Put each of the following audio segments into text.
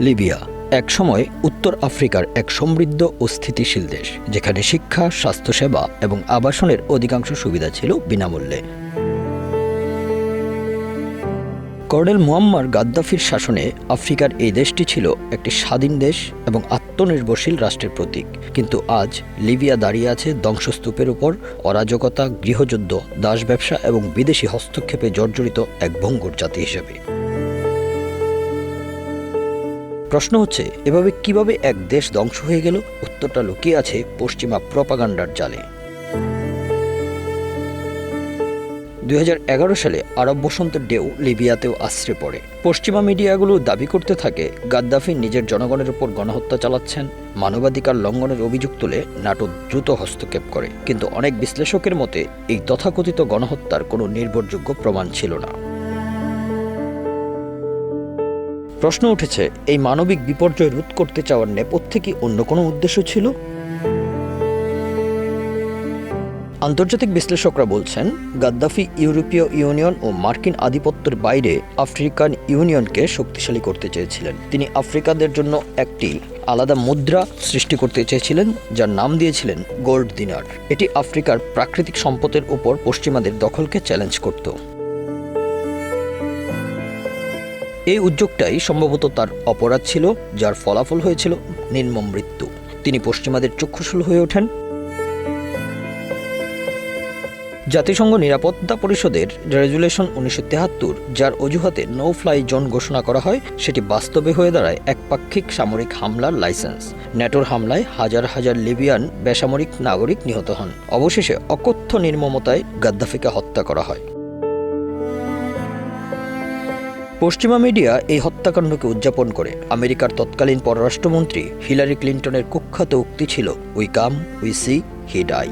Libya, একসময় উত্তর আফ্রিকার এক সমৃদ্ধ ও স্থিতিশীল দেশ, যেখানে শিক্ষা, স্বাস্থ্যসেবা এবং আবাসনের অধিকাংশ সুবিধা ছিল বিনামূল্যে। কর্নেল মুয়াম্মার গাদ্দাফির শাসনে আফ্রিকার এই দেশটি ছিল একটি স্বাধীন দেশ এবং আত্মনির্ভরশীল রাষ্ট্রের প্রতীক। কিন্তু আজ লিবিয়া দাঁড়িয়ে আছে ধ্বংসস্তূপের উপর, অরাজকতা, গৃহযুদ্ধ, দাস ব্যবসা এবং বিদেশি হস্তক্ষেপে জর্জরিত এক ভঙ্গুর জাতি হিসেবে। প্রশ্ন হচ্ছে, এভাবে কীভাবে এক দেশ ধ্বংস হয়ে গেল? উত্তরটা লুকিয়ে আছে পশ্চিমা প্রপাগান্ডার জালে। দুই হাজার এগারো সালে আরব বসন্তের ডেউ লিবিয়াতেও আশ্রে পড়ে। পশ্চিমা মিডিয়াগুলো দাবি করতে থাকে, গাদ্দাফি নিজের জনগণের উপর গণহত্যা চালাচ্ছেন, মানবাধিকার লঙ্ঘনের অভিযোগ তুলে নাটো দ্রুত হস্তক্ষেপ করে। কিন্তু অনেক বিশ্লেষকের মতে, এই তথাকথিত গণহত্যার কোনো নির্ভরযোগ্য প্রমাণ ছিল না। প্রশ্ন উঠেছে, এই মানবিক বিপর্যয় রোধ করতে চাওয়ার নেপথ্যে কি অন্য কোনো উদ্দেশ্য ছিল? আন্তর্জাতিক বিশ্লেষকরা বলছেন, গাদ্দাফি ইউরোপীয় ইউনিয়ন ও মার্কিন আধিপত্যের বাইরে আফ্রিকান ইউনিয়নকে শক্তিশালী করতে চেয়েছিলেন। তিনি আফ্রিকাদের জন্য একটি আলাদা মুদ্রা সৃষ্টি করতে চেয়েছিলেন, যার নাম দিয়েছিলেন গোল্ড দিনার। এটি আফ্রিকার প্রাকৃতিক সম্পদের উপর পশ্চিমাদের দখলকে চ্যালেঞ্জ করত। এই উদ্যোগটাই সম্ভবত তার অপরাধ ছিল, যার ফলাফল হয়েছিল নির্মম মৃত্যু। তিনি পশ্চিমাদের চক্ষুশূল হয়ে ওঠেন। জাতিসংঘ নিরাপত্তা পরিষদের রেজুলেশন উনিশশো তেহাত্তর, যার অজুহাতে নো ফ্লাই জোন ঘোষণা করা হয়, সেটি বাস্তবে হয়ে দাঁড়ায় একপাক্ষিক সামরিক হামলার লাইসেন্স। ন্যাটোর হামলায় হাজার হাজার লিবিয়ান বেসামরিক নাগরিক নিহত হন। অবশেষে অকথ্য নির্মমতায় গাদ্দাফিকে হত্যা করা হয়। পশ্চিমা মিডিয়া এই হত্যাকাণ্ডকে উদযাপন করে। আমেরিকার তৎকালীন পররাষ্ট্রমন্ত্রী হিলারি ক্লিন্টনের কুখ্যাত উক্তি ছিল we come we see he die.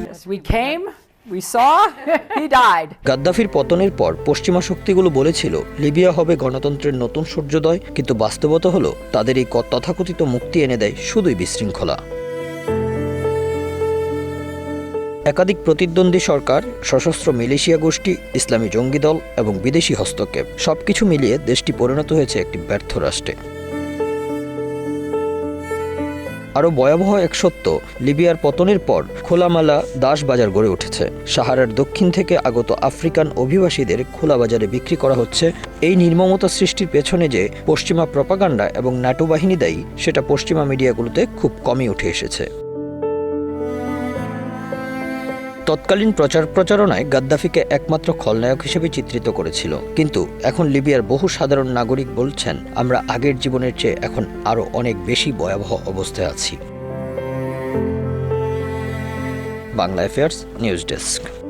গাদ্দাফির পতনের পর পশ্চিমা শক্তিগুলো বলেছিল লিবিয়া হবে গণতন্ত্রের নতুন সূর্যোদয় কিন্তু বাস্তবতা হলো তাদের এই তথাকথিত মুক্তি এনে দেয় শুধুই বিশৃঙ্খলা। একাধিক প্রতিদ্বন্দ্বী সরকার, সশস্ত্র মিলিশিয়া গোষ্ঠী, ইসলামী জঙ্গি দল এবং বিদেশি হস্তক্ষেপ, সবকিছু মিলিয়ে দেশটি পরিণত হয়েছে একটি ব্যর্থ রাষ্ট্রে। আরও ভয়াবহ এক সত্য, লিবিয়ার পতনের পর খোলামালা দাস বাজার গড়ে উঠেছে। সাহারার দক্ষিণ থেকে আগত আফ্রিকান অভিবাসীদের খোলা বাজারে বিক্রি করা হচ্ছে। এই নির্মমতা সৃষ্টির পেছনে যে পশ্চিমা প্রপাগান্ডা এবং নাটো বাহিনী দায়ী, সেটা পশ্চিমা মিডিয়াগুলোতে খুব কমই উঠে এসেছে। তৎকালীন প্রচার প্রচারণায় গাদ্দাফিকে একমাত্র খলনায়ক হিসেবে চিত্রিত করেছিল। কিন্তু এখন লিবিয়ার বহু সাধারণ নাগরিক বলছেন, আমরা আগের জীবনের চেয়ে এখন আরও অনেক বেশি ভয়াবহ অবস্থায় আছি। Bangla affairs news desk.